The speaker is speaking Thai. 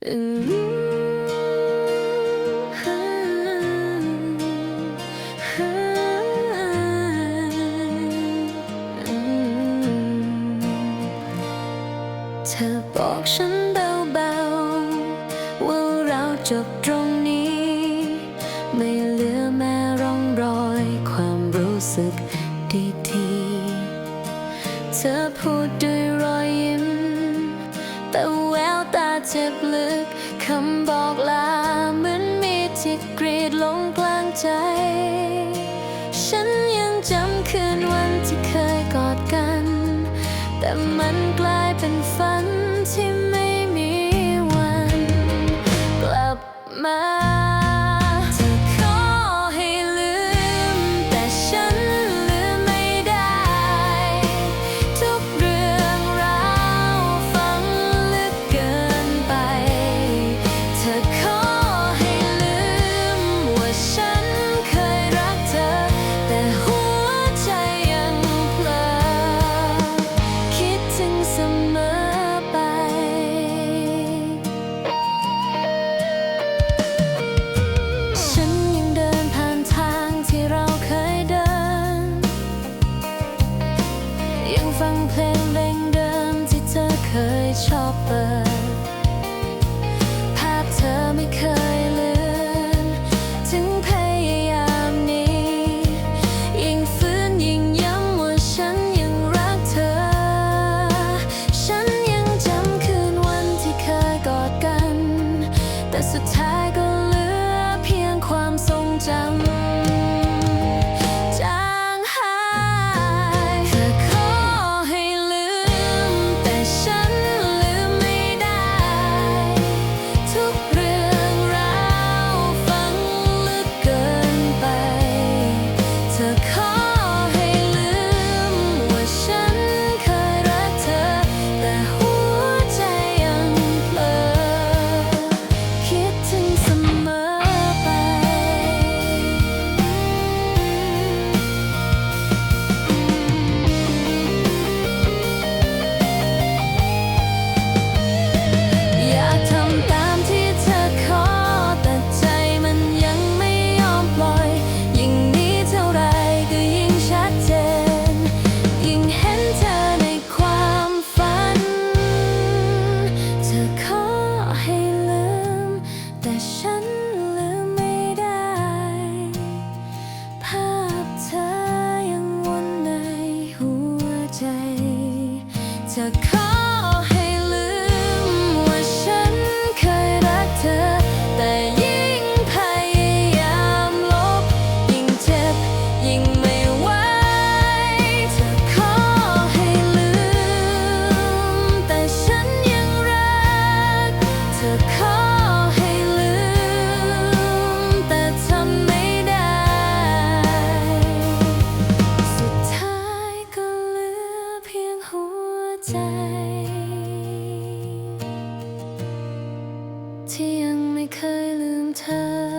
เธอบอกฉันเบาๆ ว่าเราจบตรงนี้ ไม่เหลือแม้ร่องรอยความรู้สึกดีๆ เธอพูดด้วยรอยยิ้มแต่ จ็บลึก คำบอกลาเหมือนมีดที่กรีดลงกลางใจ ฉันยังจำคืนวันที่เคยกอดกัน แต่มันกลายเป็นฝันที่ไม่มีวัน กลับมา ฟังเพลงเร่งเดิมที่เธอเคยชอบเปิด to come. ที่ยังไม่เคยลืมเธอ